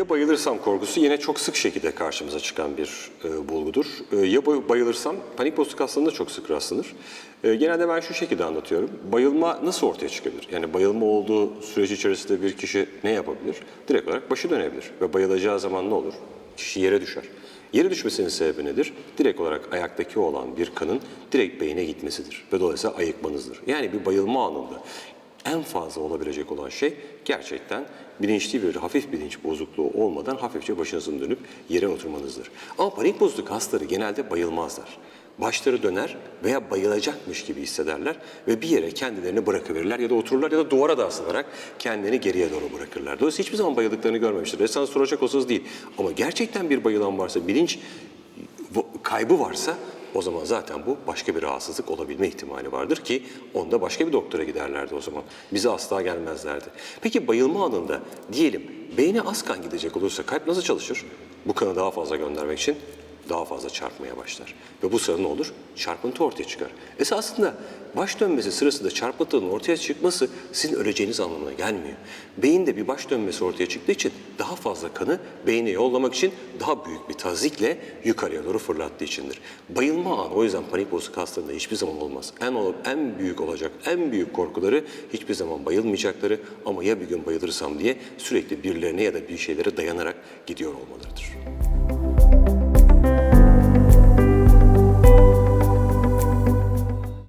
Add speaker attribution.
Speaker 1: Ya bayılırsam korkusu yine çok sık şekilde karşımıza çıkan bir e, bulgudur. E, ya bay- bayılırsam panik bozukluk hastalığında çok sık rastlanır. E, genelde ben şu şekilde anlatıyorum. Bayılma nasıl ortaya çıkabilir? Yani bayılma olduğu süreç içerisinde bir kişi ne yapabilir? Direkt olarak başı dönebilir ve bayılacağı zaman ne olur? Kişi yere düşer. Yere düşmesinin sebebi nedir? Direkt olarak ayaktaki olan bir kanın direkt beyne gitmesidir ve dolayısıyla ayıkmanızdır. Yani bir bayılma anında en fazla olabilecek olan şey gerçekten bilinçli bir hafif bilinç bozukluğu olmadan hafifçe başınızın dönüp yere oturmanızdır. Ama panik bozukluk hastaları genelde bayılmazlar. Başları döner veya bayılacakmış gibi hissederler ve bir yere kendilerini bırakıverirler ya da otururlar ya da duvara da asılarak kendini geriye doğru bırakırlar. Dolayısıyla hiçbir zaman bayıldıklarını görmemiştir. Resmen soracak olsanız değil. Ama gerçekten bir bayılan varsa, bilinç kaybı varsa o zaman zaten bu başka bir rahatsızlık olabilme ihtimali vardır ki onda başka bir doktora giderlerdi o zaman. Bize asla gelmezlerdi. Peki bayılma anında diyelim beyne az kan gidecek olursa kalp nasıl çalışır? Bu kanı daha fazla göndermek için daha fazla çarpmaya başlar. Ve bu sırada ne olur? Çarpıntı ortaya çıkar. Esasında baş dönmesi sırasında çarpıntının ortaya çıkması sizin öleceğiniz anlamına gelmiyor. Beyinde bir baş dönmesi ortaya çıktığı için daha fazla kanı beyne yollamak için daha büyük bir tazikle yukarıya doğru fırlattığı içindir. Bayılma anı o yüzden panik bozukluk hastalığında hiçbir zaman olmaz. En olup en büyük olacak, en büyük korkuları hiçbir zaman bayılmayacakları ama ya bir gün bayılırsam diye sürekli birilerine ya da bir şeylere dayanarak gidiyor olmalarıdır.